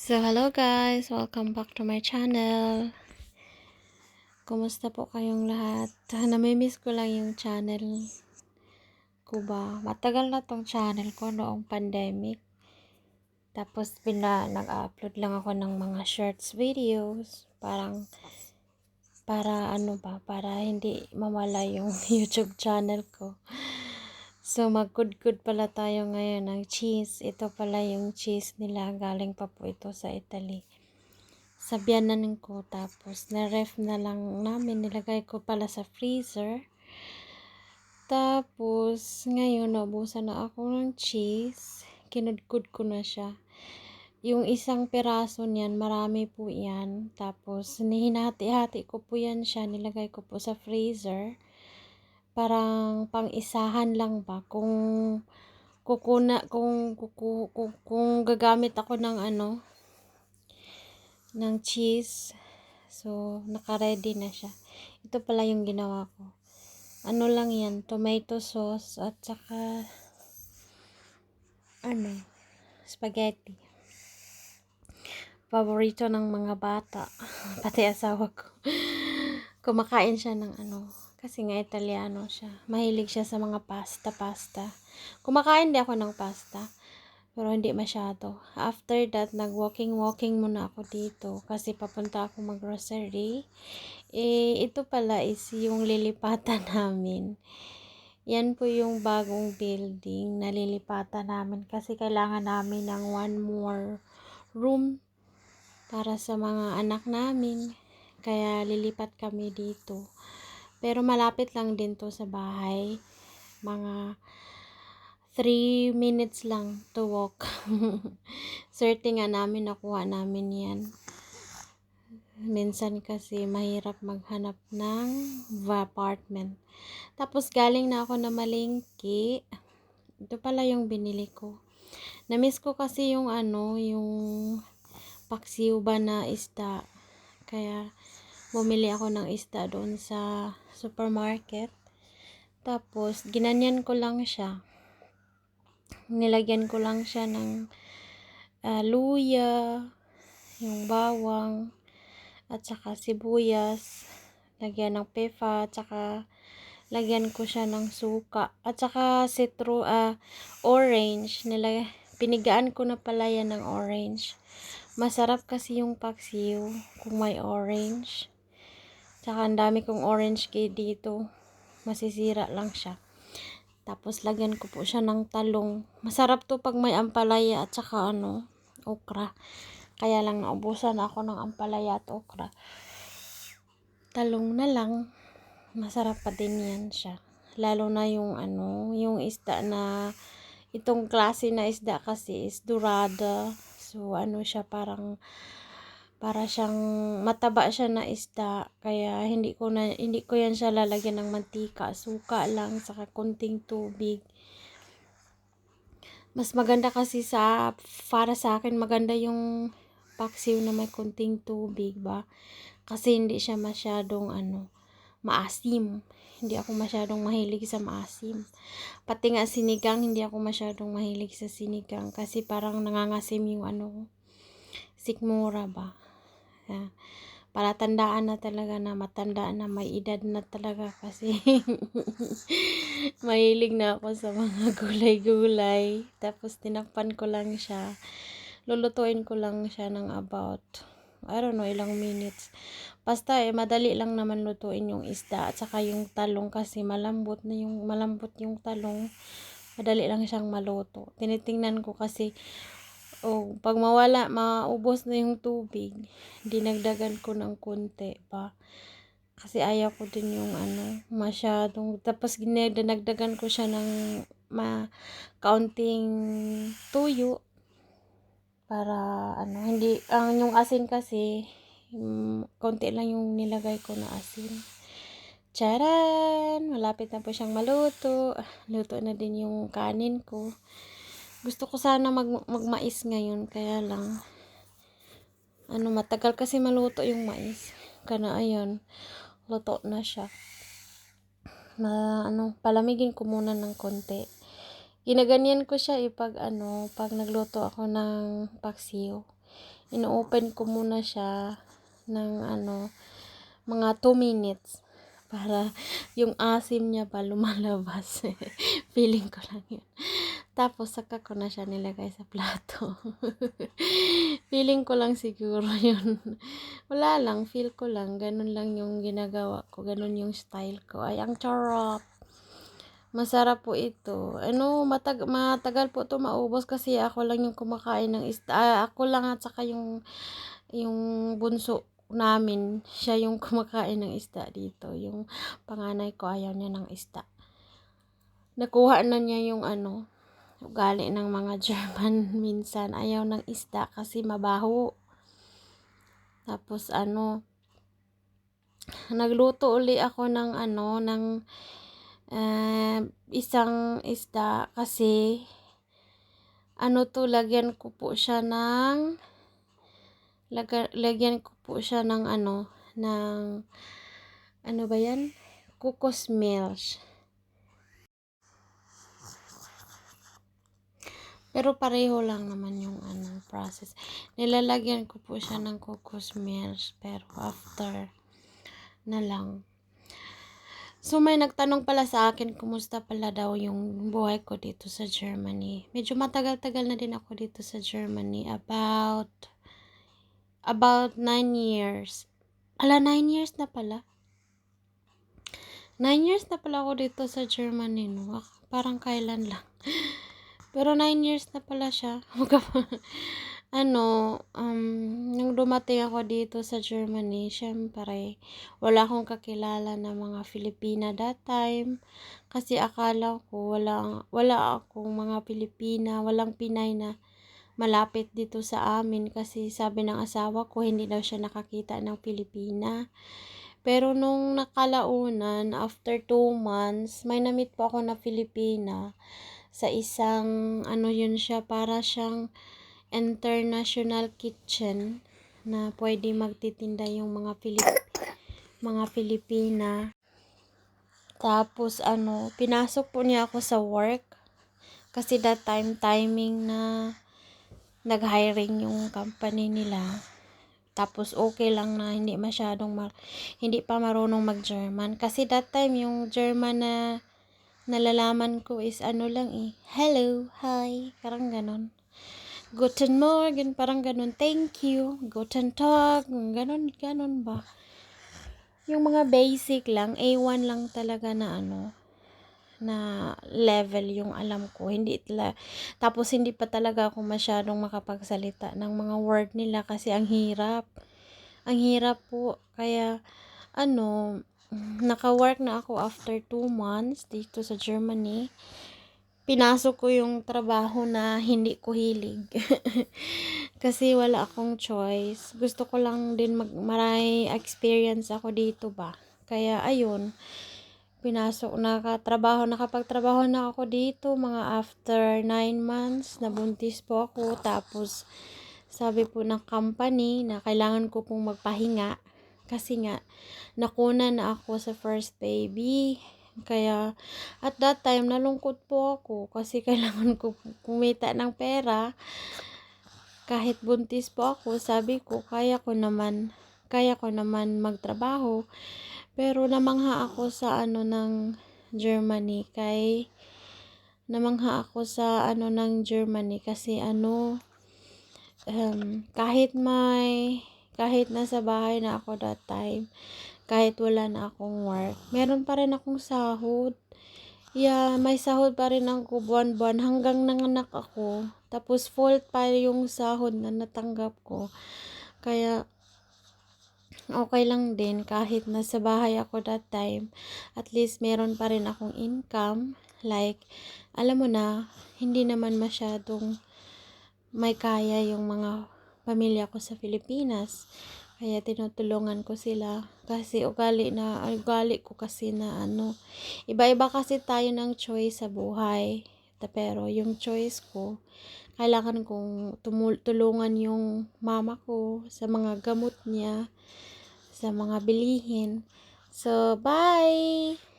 So, hello guys! Welcome back to my channel. Kumusta po kayong lahat? Namimiss ko lang yung channel ko ba. Matagal na tong channel ko noong pandemic. Tapos, pina, nag-upload lang ako ng mga shorts videos. Parang, para ano ba, para hindi mawala yung YouTube channel ko. So, magkudkud pala tayo ngayon ng cheese. Ito pala yung cheese nila. Galing pa po ito sa Italy. Sabyanan ko. Tapos, na-ref na lang namin. Nilagay ko pala sa freezer. Tapos, ngayon, naubusan na ako ng cheese. Kinudkud ko na siya. Yung isang piraso niyan, marami po yan. Tapos, nihinati-hati ko po yan siya. Nilagay ko po sa freezer parang pang-isahan lang ba kung kukuna kung kuku, kung, kung gagamit ako ng ano ng cheese. So naka-ready na siya. Ito pala yung ginawa ko. Ano lang yan tomato sauce at saka ano spaghetti. Paborito ng mga bata pati asawa ko. Kumakain siya ng ano kasi nga Italiano siya. Mahilig siya sa mga pasta-pasta. Kumakain din ako ng pasta. Pero hindi masyado. After that, nag-walking-walking muna ako dito. Kasi papunta ako mag-grocery. Eh, ito pala is yung lilipatan namin. Yan po yung bagong building na lilipatan namin. Kasi kailangan namin ng one more room para sa mga anak namin. Kaya lilipat kami dito. Pero malapit lang din to sa bahay. Mga 3 minutes lang to walk. Swerte nga namin nakuha namin yan. Minsan kasi mahirap maghanap ng apartment. Tapos galing na ako na malingki. Ito pala yung binili ko. Namiss ko kasi yung ano, yung paksiw ba na isda. Kaya bumili ako ng isda doon sa supermarket. Tapos, ginanyan ko lang siya. Nilagyan ko lang siya ng uh, luya, yung bawang, at saka sibuyas. Lagyan ng pefa, at saka lagyan ko siya ng suka. At saka citro, uh, orange. Nilagyan, pinigaan ko na pala yan ng orange. Masarap kasi yung paksiw kung may orange. Tsaka ang dami kong orange kay dito. Masisira lang siya. Tapos lagyan ko po siya ng talong. Masarap to pag may ampalaya at saka ano, okra. Kaya lang naubusan ako ng ampalaya at okra. Talong na lang. Masarap pa din yan siya. Lalo na yung ano, yung isda na itong klase na isda kasi is dorada. So ano siya parang para siyang mataba siya na isda. Kaya hindi ko na hindi ko yan siya lalagyan ng mantika. Suka lang saka kunting tubig. Mas maganda kasi sa para sa akin maganda yung paksiw na may kunting tubig ba? Kasi hindi siya masyadong ano maasim. Hindi ako masyadong mahilig sa maasim. Pati nga sinigang hindi ako masyadong mahilig sa sinigang. Kasi parang nangangasim yung ano sikmura ba Uh, para tandaan na talaga na matandaan na may edad na talaga kasi mahilig na ako sa mga gulay-gulay. Tapos tinakpan ko lang siya. Lulutuin ko lang siya ng about I don't know ilang minutes. Basta eh madali lang naman lutuin yung isda at saka yung talong kasi malambot na yung malambot yung talong. Madali lang siyang maluto. Tinitingnan ko kasi o pag mawala, maubos na yung tubig, dinagdagan ko ng konti pa. Kasi ayaw ko din yung ano, masyadong, tapos dinagdagan ko siya ng ma, kaunting tuyo para ano, hindi, ang yung asin kasi, um, konti lang yung nilagay ko na asin. Charan! Malapit na po siyang maluto. Luto na din yung kanin ko. Gusto ko sana mag magmais ngayon, kaya lang ano matagal kasi maluto yung mais. Kana ayan, luto na siya. Na ano, palamigin ko muna ng konti. Ginaganyan ko siya ipag ano, pag nagluto ako ng paksiw. ino-open ko muna siya ng ano, mga 2 minutes para yung asim niya pa lumalabas. Feeling ko lang yun. Tapos, saka ko na siya nilagay sa plato. Feeling ko lang siguro yun. Wala lang, feel ko lang. Ganun lang yung ginagawa ko. Ganun yung style ko. Ay, ang charap. Masarap po ito. Ano, matag matagal po to maubos kasi ako lang yung kumakain ng isda. Ah, ako lang at saka yung yung bunso namin, siya yung kumakain ng isda dito. Yung panganay ko ayaw niya ng isda. Nakuha na niya yung ano, ugali ng mga German minsan. Ayaw ng isda kasi mabaho. Tapos ano, nagluto uli ako ng ano, ng uh, isang isda kasi ano to, lagyan ko po siya ng laga, lagyan ko po siya ng ano, ng ano ba yan? Kukos milk. Pero pareho lang naman yung ano, process. Nilalagyan ko po siya ng cocos milk pero after na lang. So may nagtanong pala sa akin kumusta pala daw yung buhay ko dito sa Germany. Medyo matagal-tagal na din ako dito sa Germany. About about 9 years. Ala, 9 years na pala. 9 years na pala ako dito sa Germany, no? Parang kailan lang. Pero 9 years na pala siya. ano, um, nung dumating ako dito sa Germany, syempre, wala akong kakilala na mga Filipina that time. Kasi akala ko wala, wala akong mga Pilipina, walang Pinay na malapit dito sa amin. Kasi sabi ng asawa ko, hindi daw siya nakakita ng Pilipina. Pero nung nakalaunan, after 2 months, may namit po ako na Filipina sa isang ano yun siya para siyang international kitchen na pwede magtitinda yung mga Filip mga Pilipina. Tapos ano, pinasok po niya ako sa work kasi that time timing na nag-hiring yung company nila. Tapos okay lang na hindi masyadong mar hindi pa marunong mag-German kasi that time yung German na nalalaman ko is ano lang eh, hello, hi, parang ganon. Guten Morgen, parang ganon, thank you, guten Tag, ganon, ganon ba. Yung mga basic lang, A1 lang talaga na ano, na level yung alam ko. Hindi tala, tapos hindi pa talaga ako masyadong makapagsalita ng mga word nila kasi ang hirap. Ang hirap po. Kaya, ano, naka-work na ako after 2 months dito sa Germany. Pinasok ko yung trabaho na hindi ko hilig. Kasi wala akong choice. Gusto ko lang din mag maray experience ako dito ba. Kaya ayun, pinasok nakatrabaho nakapagtrabaho na ako dito mga after 9 months nabuntis po ako tapos sabi po ng company na kailangan ko pong magpahinga kasi nga, nakuna na ako sa first baby. Kaya, at that time, nalungkot po ako kasi kailangan ko kumita ng pera. Kahit buntis po ako, sabi ko, kaya ko naman, kaya ko naman magtrabaho. Pero namangha ako sa ano ng Germany kay namangha ako sa ano ng Germany kasi ano um, kahit may kahit nasa bahay na ako that time, kahit wala na akong work, meron pa rin akong sahod. Yeah, may sahod pa rin ako buwan-buwan hanggang nanganak ako. Tapos full pa yung sahod na natanggap ko. Kaya okay lang din kahit nasa bahay ako that time. At least meron pa rin akong income. Like, alam mo na, hindi naman masyadong may kaya yung mga pamilya ko sa Pilipinas. Kaya tinutulungan ko sila kasi ugali na ugali ko kasi na ano iba-iba kasi tayo ng choice sa buhay. Pero yung choice ko kailangan kong tumul- tulungan yung mama ko sa mga gamot niya, sa mga bilihin. So, bye!